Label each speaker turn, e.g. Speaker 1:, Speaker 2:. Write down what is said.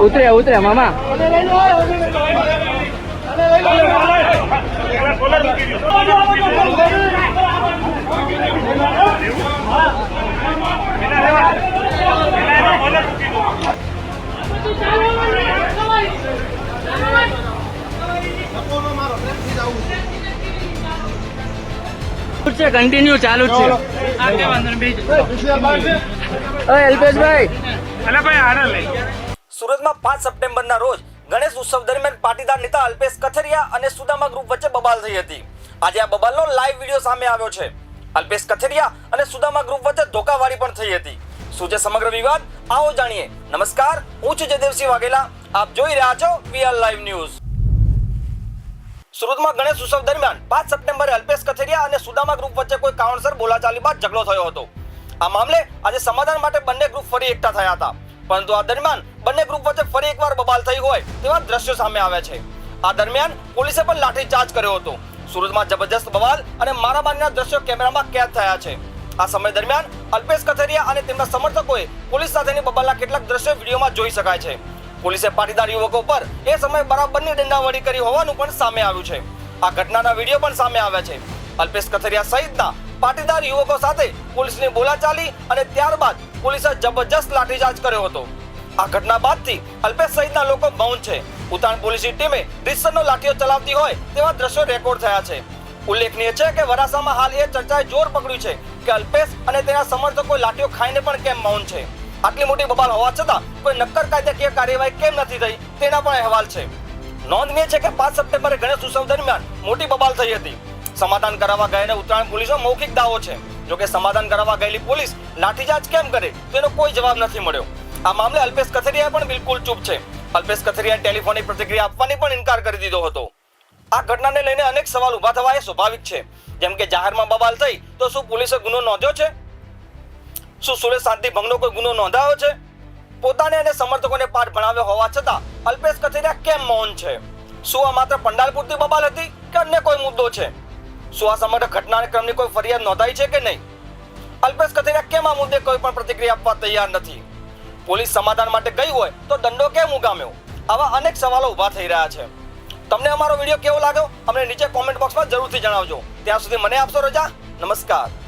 Speaker 1: Utre, utre, mamá. છે continue ચાલુ જ છે. અલ્પેશભાઈ.
Speaker 2: સુરતમાં પાંચ સપ્ટેમ્બરના રોજ ગણેશ ઉત્સવ દરમિયાન પાટીદાર નેતા અલ્પેશ કથરિયા અને સુદામા ગ્રુપ વચ્ચે બબાલ થઈ હતી. આજે આ બબાલનો લાઈવ વીડિયો સામે આવ્યો છે. અલ્પેશ કથરિયા અને સુદામા ગ્રુપ વચ્ચે ધોકાવાળી પણ થઈ હતી. શું છે સમગ્ર વિવાદ? આવો જાણીએ. નમસ્કાર હું છું જયદેવસિંહ વાઘેલા. આપ જોઈ રહ્યા છો વીઆર લાઈવ ન્યૂઝ. સુરતમાં ગણેશ ઉત્સવ દરમિયાન પાંચ સપ્ટેમ્બરે અલ્પેશ કથેરિયા અને સુદામા ગ્રુપ વચ્ચે કોઈ કારણસર બોલાચાલી બાદ ઝઘડો થયો હતો. આ મામલે આજે સમાધાન માટે બંને ગ્રુપ ફરી એકઠા થયા હતા. પરંતુ આ દરમિયાન બંને ગ્રુપ વચ્ચે ફરી એકવાર બબાલ થઈ હોય તેવા દ્રશ્યો સામે આવ્યા છે. આ દરમિયાન પોલીસે પણ લાઠીચાર્જ કર્યો હતો. સુરતમાં જબરજસ્ત બવાલ અને મારામારીના દ્રશ્યો કેમેરામાં કેદ થયા છે. આ સમય દરમિયાન અલ્પેશ કથેરિયા અને તેમના સમર્થકોએ પોલીસ સાથેની બબાલના કેટલાક દ્રશ્યો વિડીયોમાં જોઈ શકાય છે. પોલીસે પાટીદાર યુવકો પર એ સમયે બરાબરની દંડાવડી કરી હોવાનું પણ સામે આવ્યું છે. આ ઘટનાના વીડિયો પણ સામે આવ્યા છે. અલ્પેશ કથરિયા સહિતના પાટીદાર યુવકો સાથે પોલીસની બોલાચાલી અને ત્યારબાદ પોલીસે જબરજસ્ત લાઠીચાર્જ કર્યો હતો. આ ઘટના બાદથી અલ્પેશ સહિતના લોકો મૌન છે. ઉતાણ પોલીસની ટીમે રીતસરનો લાઠીઓ ચલાવતી હોય તેવા દ્રશ્યો રેકોર્ડ થયા છે. ઉલ્લેખનીય છે કે વરાસામાં હાલ એ ચર્ચાએ જોર પકડ્યું છે કે અલ્પેશ અને તેના સમર્થકો લાઠીઓ ખાઈને પણ કેમ મૌન છે. આટલી મોટી બબાલ હોવા છતાં કોઈ નક્કર કાયદાકીય કાર્યવાહી કેમ નથી થઈ? તેના પણ અહેવાલ છે. નોંધનીય છે કે પાંચ સપ્ટેમ્બરે ગણેશ ઉત્સવ દરમિયાન મોટી બબાલ થઈ હતી. સમાધાન કરાવવા ગયેલા ઉત્તરાયણ પોલીસનો મૌખિક દાવો છે. જોકે સમાધાન કરાવવા ગયેલી પોલીસ લાઠીચાર્જ કેમ કરે, તેનો કોઈ જવાબ નથી મળ્યો. આ મામલે અલ્પેશ કથરિયા પણ બિલકુલ ચૂપ છે. અલ્પેશ કથરિયા ટેલિફોનિક પ્રતિક્રિયા આપવાની પણ ઇનકાર કરી દીધો હતો. આ ઘટનાને લઈને અનેક સવાલ ઊભા થવા એ સ્વાભાવિક છે. જેમ કે જાહેરમાં બબાલ થઈ, તો શું પોલીસે ગુનો નોંધ્યો છે? શું સુરેશ શાંતિ ભંગનો કોઈ ગુનો નોંધાયો છે? પોતાને અને સમર્થકોને પાઠ ભણાવ્યો હોવા છતાં અલ્પેશ કથિરિયા કેમ મૌન છે? શું આ માત્ર પંડાલ પૂરતી બબાલ હતી કે અન્ય કોઈ મુદ્દો છે? શું આ સમગ્ર ઘટનાક્રમની કોઈ ફરિયાદ નોંધાઈ છે કે નહીં? અલ્પેશ કથિરિયા કેમ આ મુદ્દે કોઈ પણ પ્રતિક્રિયા આપવા તૈયાર નથી? પોલીસ સમાધાન માટે ગઈ હોય તો દંડો કેમ ઉગામ્યો? આવા અનેક સવાલો ઊભા થઈ રહ્યા છે. તમને અમારો વીડિયો કેવો લાગ્યો? અમને નીચે કોમેન્ટ બોક્સમાં જરૂરથી જણાવજો. ત્યાં સુધી મને આપશો રજા. નમસ્કાર.